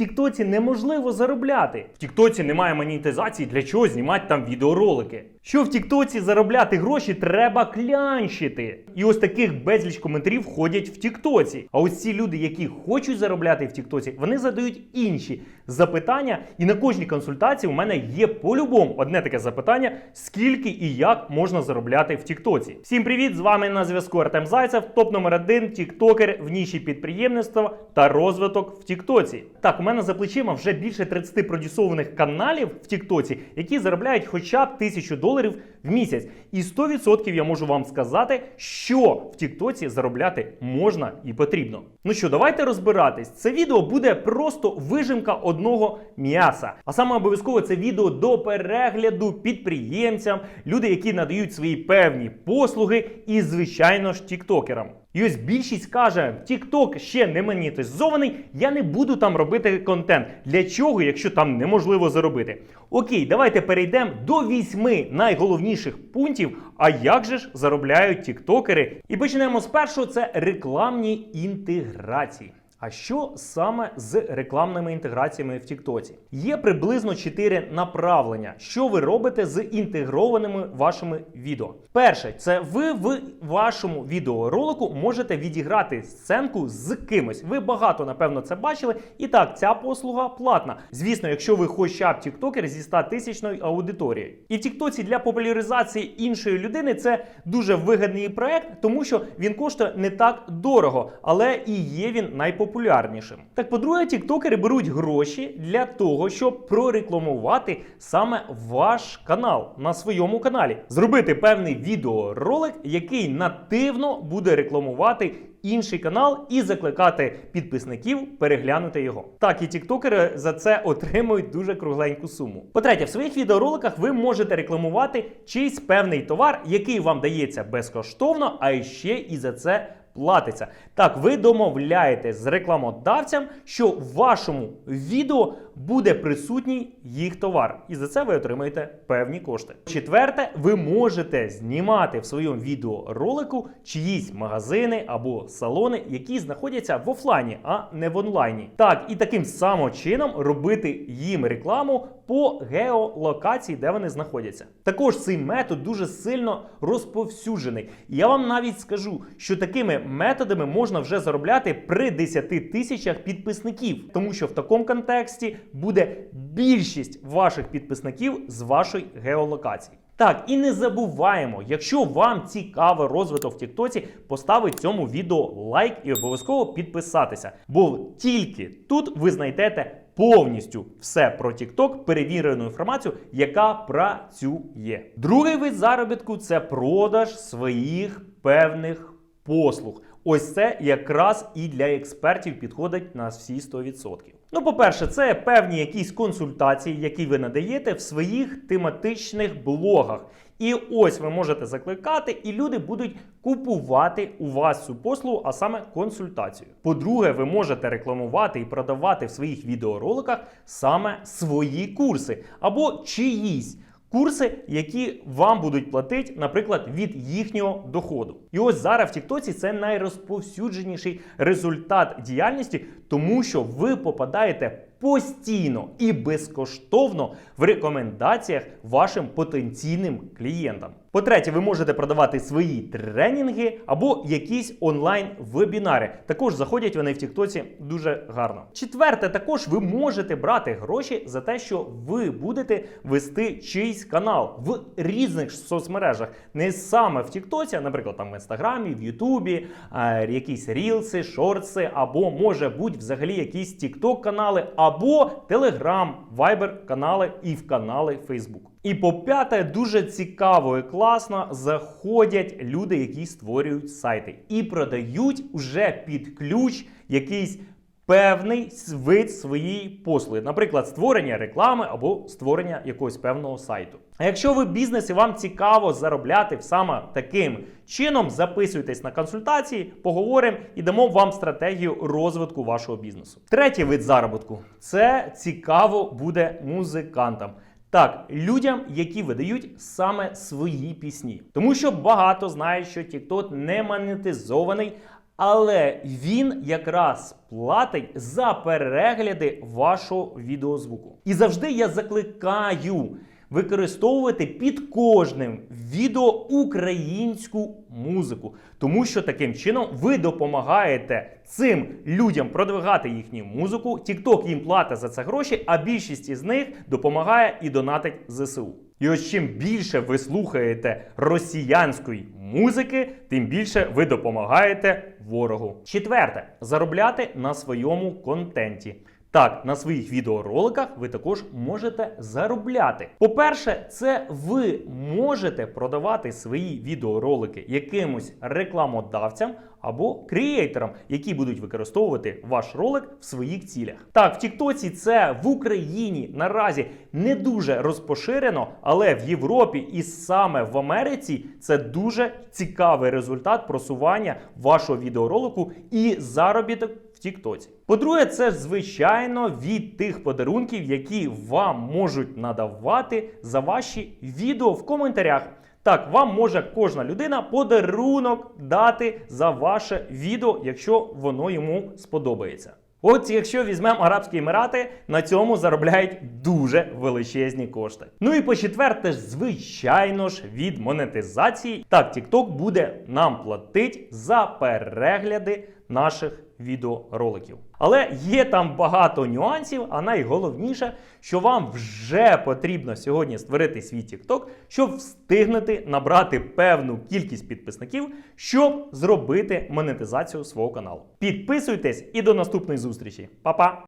Тіктоці неможливо заробляти. В Тіктоці немає монетизації, для чого знімати там відеоролики. Що в Тіктоці заробляти гроші, треба клянщити. І ось таких безліч коментарів ходять в Тіктоці. А ось ці люди, які хочуть заробляти в Тіктоці, вони задають інші запитання. І на кожній консультації у мене є по-любому одне таке запитання: скільки і як можна заробляти в Тіктоці. Всім привіт! З вами на зв'язку Артем Зайцев, топ номер один тіктокер в ніші підприємництва та розвиток в Тіктоці. Так, у мене за плечима вже більше 30 продюсованих каналів в Тіктоці, які заробляють хоча б тисячу доларів в місяць. І 100% я можу вам сказати, що в Тіктоці заробляти можна і потрібно. Ну що, давайте розбиратись. Це відео буде просто вижимка одного м'яса. А саме обов'язково це відео до перегляду підприємцям, люди, які надають свої певні послуги, і, звичайно ж, тіктокерам. І ось більшість каже, TikTok ще не монетизований, я не буду там робити контент. Для чого, якщо там неможливо заробити? Окей, давайте перейдемо до вісьми найголовніших пунктів. А як же ж заробляють тіктокери? І почнемо з першого: це рекламні інтеграції. А що саме з рекламними інтеграціями в Тіктоці? Є приблизно 4 направлення, що ви робите з інтегрованими вашими відео. Перше, це ви в вашому відеоролику можете відіграти сценку з кимось. Ви багато, напевно, це бачили. І так, ця послуга платна. Звісно, якщо ви хоча б тіктокер зі 100 тисячною аудиторією. І в Тіктоці для популяризації іншої людини це дуже вигідний проект, тому що він коштує не так дорого, але і є він найпопулярнішим. Так, по-друге, тіктокери беруть гроші для того, щоб прорекламувати саме ваш канал на своєму каналі, зробити певний відеоролик, який нативно буде рекламувати. Інший канал і закликати підписників переглянути його. Так, і тіктокери за це отримують дуже кругленьку суму. По-третє, в своїх відеороликах ви можете рекламувати чийсь певний товар, який вам дається безкоштовно, а ще і за це платиться. Так, ви домовляєтесь з рекламодавцем, що в вашому відео буде присутній їх товар, і за це ви отримаєте певні кошти. Четверте, ви можете знімати в своєму відеоролику чиїсь магазини або салони, які знаходяться в офлайні, а не в онлайні. Так, і таким самим чином робити їм рекламу по геолокації, де вони знаходяться. Також цей метод дуже сильно розповсюджений. Я вам навіть скажу, що такими методами можна вже заробляти при 10 тисячах підписників, тому що в такому контексті буде більшість ваших підписників з вашої геолокації. Так, і не забуваємо, якщо вам цікавий розвиток в Тіктоці, поставити цьому відео лайк і обов'язково підписатися. Бо тільки тут ви знайдете повністю все про TikTok, перевірену інформацію, яка працює. Другий вид заробітку це продаж своїх певних послуг. Ось це якраз і для експертів підходить на всі 100%. Ну, по-перше, це певні якісь консультації, які ви надаєте в своїх тематичних блогах. І ось ви можете закликати, і люди будуть купувати у вас цю послугу, а саме консультацію. По-друге, ви можете рекламувати і продавати в своїх відеороликах саме свої курси або чиїсь. Курси, які вам будуть платити, наприклад, від їхнього доходу. І ось зараз в Тіктоці це найрозповсюдженіший результат діяльності, тому що ви попадаєте постійно і безкоштовно в рекомендаціях вашим потенційним клієнтам. По-третє, ви можете продавати свої тренінги або якісь онлайн-вебінари. Також заходять вони в Тіктоці дуже гарно. Четверте, також ви можете брати гроші за те, що ви будете вести чийсь канал в різних соцмережах, не саме в Тіктоці, а, наприклад, там в інстаграмі, в Ютубі, якісь рілси, шорти, або може бути взагалі якісь Тікток канали, або Телеграм, Вайбер канали і в канали Фейсбук. І по п'яте, дуже цікаво і класно заходять люди, які створюють сайти і продають уже під ключ якийсь певний вид своєї послуги, наприклад, створення реклами або створення якогось певного сайту. А якщо ви бізнес і вам цікаво заробляти саме таким чином, записуйтесь на консультації, поговоримо і дамо вам стратегію розвитку вашого бізнесу. Третій вид заробітку це цікаво буде музикантам. Так, людям, які видають саме свої пісні, тому що багато знають, що TikTok не монетизований, Але він якраз платить за перегляди вашого відеозвуку. І завжди я закликаю використовувати під кожним відео українську музику, тому що таким чином ви допомагаєте цим людям продвигати їхню музику. TikTok їм платить за це гроші, а більшість із них допомагає і донатить ЗСУ. І ось чим більше ви слухаєте росіянської музики, тим більше ви допомагаєте ворогу. Четверте заробляти на своєму контенті. Так, на своїх відеороликах ви також можете заробляти. По-перше, це ви можете продавати свої відеоролики якимось рекламодавцям або креаторам, які будуть використовувати ваш ролик в своїх цілях. Так, в Тіктоці це в Україні наразі не дуже розпоширено, але в Європі і саме в Америці це дуже цікавий результат просування вашого відеоролику і заробіток Тіктоці. По-друге, це звичайно від тих подарунків, які вам можуть надавати за ваші відео в коментарях. Так, вам може кожна людина подарунок дати за ваше відео, якщо воно йому сподобається. От якщо візьмемо Арабські Емірати, на цьому заробляють дуже величезні кошти. Ну і по четверте, звичайно ж, від монетизації. Так, TikTok буде нам платити за перегляди наших відеороликів. Але є там багато нюансів, а найголовніше, що вам вже потрібно сьогодні створити свій TikTok, щоб встигнути набрати певну кількість підписників, щоб зробити монетизацію свого каналу. Підписуйтесь і до наступної зустрічі. Па-па!